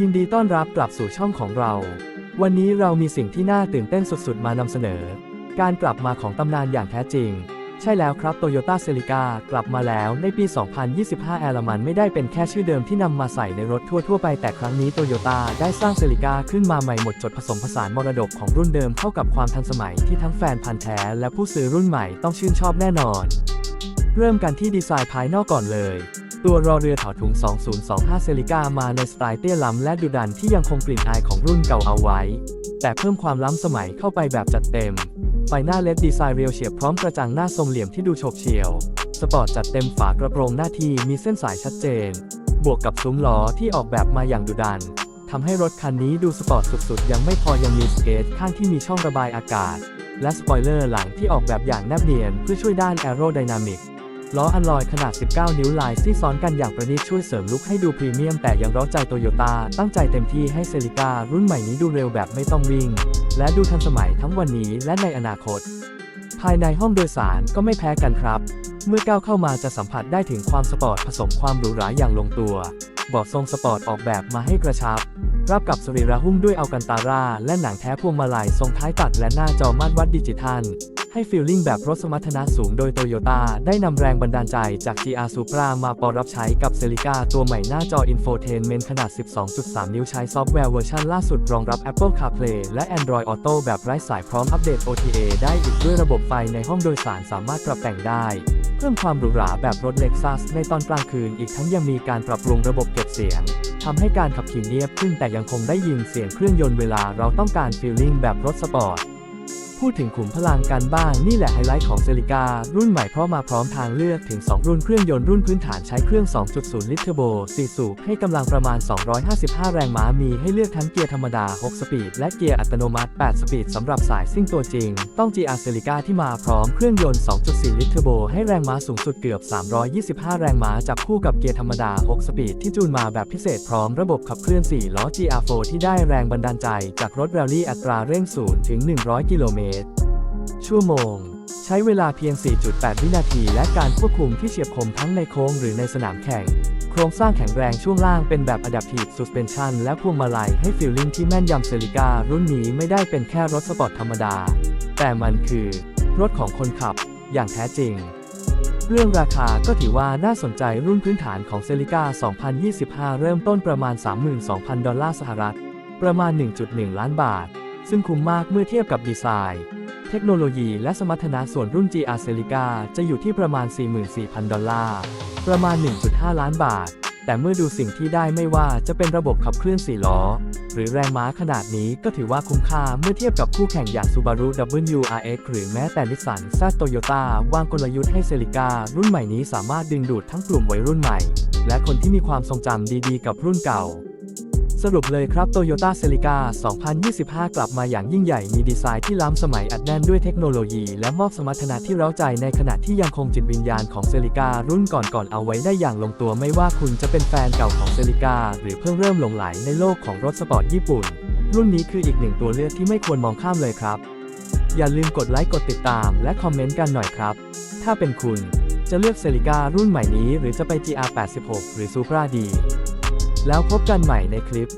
ยินดีต้อนรับกลับสู่ช่องของเรา วันนี้เรามีสิ่งที่น่าตื่นเต้นสุดๆ มานำเสนอ การกลับมาของตำนานอย่างแท้จริง ใช่แล้วครับ Toyota Celica กลับมาแล้วในปี 2025 แอลมันไม่ได้เป็นแค่ชื่อเดิมที่นำมาใส่ในรถทั่วๆไปแต่ครั้งนี้ Toyota ได้สร้าง Celica ขึ้นมาใหม่หมดจดผสมผสานมรดกของรุ่นเดิมเข้ากับความทันสมัยที่ทั้งแฟนพันธ์แท้และผู้ซื้อรุ่นใหม่ต้องชื่นชอบแน่นอน เริ่มกันที่ดีไซน์ภายนอกก่อนเลย ตัวรอเรือถอถุง 2025 เซลิก้ามาในสไตล์เตี้ยล้ำและดุดันที่ยังคงกลิ่นอายของรุ่นเก่าเอาไว้ แต่เพิ่มความล้ำสมัยเข้าไปแบบจัดเต็ม ไฟหน้าเลดดีไซน์เรียวเฉียบพร้อมกระจังหน้าทรงเหลี่ยมที่ดูโฉบเฉี่ยว สปอร์ตจัดเต็มฝากระโปรงหน้าที่มีเส้นสายชัดเจน บวกกับซุ้มล้อที่ออกแบบมาอย่างดุดันทำให้รถคันนี้ดูสปอร์ตสุดๆ ยังไม่พอยังมีสเกตข้างที่มีช่องระบายอากาศ และสปอยเลอร์หลังที่ออกแบบอย่างแนบเนียนเพื่อช่วยด้านแอโรไดนามิก ล้ออัลลอยขนาด 19 นิ้วลายซี่ซ้อนกันอย่างประณีตช่วยเสริมลุคให้ดูพรีเมียมแต่ยังร้าใจโตโยต้าตั้งใจเต็มที่ให้เซลิก้ารุ่นใหม่นี้ดูเร็วแบบไม่ต้องวิ่ง และดูทันสมัยทั้งวันนี้และในอนาคต ภายในห้องโดยสารก็ไม่แพ้กันครับ เมื่อก้าวเข้ามาจะสัมผัสได้ถึงความสปอร์ตผสมความหรูหราอย่างลงตัวเบาะทรงสปอร์ตออกแบบมาให้กระชับ รับกับสรีระหุ้มด้วยอัลกันตาร่าและหนังแท้พวงมาลัยทรงท้ายตัดและหน้าจอมาตรวัดดิจิทัล ให้ฟีลลิ่งแบบรถสมรรถนะสูงโดยโตโยต้าได้นำแรงบันดาลใจจาก GR Supra มาปรับใช้กับ Celica ตัวใหม่หน้าจอ Infotainment ขนาด 12.3 นิ้วใช้ซอฟต์แวร์เวอร์ชันล่าสุดรองรับ Apple CarPlay และ Android Auto แบบไร้สายพร้อมอัปเดต OTA ได้อีกด้วยระบบไฟในห้องโดยสารสามารถปรับแต่งได้เพิ่มความหรูหราแบบรถ Lexus ในตอนกลางคืนอีกทั้งยังมีการปรับปรุงระบบเก็บเสียง ทำให้การขับขี่เนียบขึ้นแต่ยังคงได้ยินเสียงเครื่องยนต์เวลาเราต้องการฟีลลิ่งแบบรถสปอร์ต พูดถึงขุมพลังกันบ้างนี่แหละไฮไลท์ของเซลิการุ่นใหม่เพราะมาพร้อมทางเลือกถึง 2 รุ่นเครื่องยนต์รุ่นพื้นฐานใช้เครื่อง 2.0 ลิตรเทอร์โบ 4 สูบให้กำลังประมาณ 255 แรงม้ามีให้เลือกทั้งเกียร์ธรรมดา 6 สปีด และเกียร์อัตโนมัติ 8 สปีดสำหรับสายซิ่งตัวจริง ต้อง GR c e l i c a ที่มาพร้อมเครื่องยนต์ 2.4 ลิตรเทอร์โบให้แรงม้าสูงสุดเกือบ 325 แรงม้าจับคู่กับเกียร์ธรรมดา 6 สปีดที่จูนมาแบบพิเศษพร้อมระบบขับเคลื่อน 4 ล้อ GR4 ที่ได้แรงบันดาลใจจากรถแรลลี่อัตราเร่ง0ถึง100 กิโลเมตรชั่วโมง ใช้เวลาเพียง 4.8 วินาที และการควบคุมที่เฉียบคมทั้งในโค้งหรือในสนามแข่ง โครงสร้างแข็งแรงช่วงล่างเป็นแบบ Adaptive Suspension และพวงมาลัยให้ฟีลลิ่งที่แม่นยำเซลิก้ารุ่นนี้ไม่ได้เป็นแค่รถสปอร์ตธรรมดา แต่มันคือ รถของคนขับ อย่างแท้จริงเรื่องราคาก็ถือว่าน่าสนใจรุ่นพื้นฐานของเซลิก้า2025 เริ่มต้นประมาณ 32,000 ดอลลาร์สหรัฐ ประมาณ 1.1 ล้านบาท ซึ่งคุ้มมากเมื่อเทียบกับดีไซน์ เทคโนโลยีและสมรรถนะส่วนรุ่น GR Celica จะอยู่ที่ประมาณ 44,000 ดอลลาร์ ประมาณ 1.5 ล้านบาท แต่เมื่อดูสิ่งที่ได้ไม่ว่าจะเป็นระบบขับเคลื่อน 4 ล้อ หรือแรงม้าขนาดนี้ก็ถือว่าคุ้มค่าเมื่อเทียบกับคู่แข่งอย่าง Subaru WRX หรือแม้แต่ Nissan z Toyota วางกลยุทธ์ให้ Celica รุ่นใหม่นี้สามารถดึงดูดทั้งกลุ่มวัยรุ่นใหม่ และคนที่มีความทรงจำดีๆ กับรุ่นเก่า สรุปเลยครับ Toyota Celica 2025 กลับมาอย่างยิ่งใหญ่มีดีไซน์ที่ล้ำสมัยอัดแน่นด้วยเทคโนโลยี และมอบสมรรถนะที่เร้าใจในขณะที่ยังคงจิตวิญญาณของ Celica รุ่นก่อนๆเอาไว้ได้อย่างลงตัวไม่ว่าคุณจะเป็นแฟนเก่าของ Celica หรือเพิ่งเริ่มหลงไหลในโลกของรถสปอร์ตญี่ปุ่น รุ่นนี้คืออีกหนึ่งตัวเลือกที่ไม่ควรมองข้ามเลยครับ อย่าลืมกดไลค์กดติดตาม และคอมเมนต์กันหน่อยครับ ถ้าเป็นคุณ จะเลือก Celica รุ่นใหม่นี้ หรือจะไป GR86 หรือ Supra ดี แล้วพบกันใหม่ในคลิป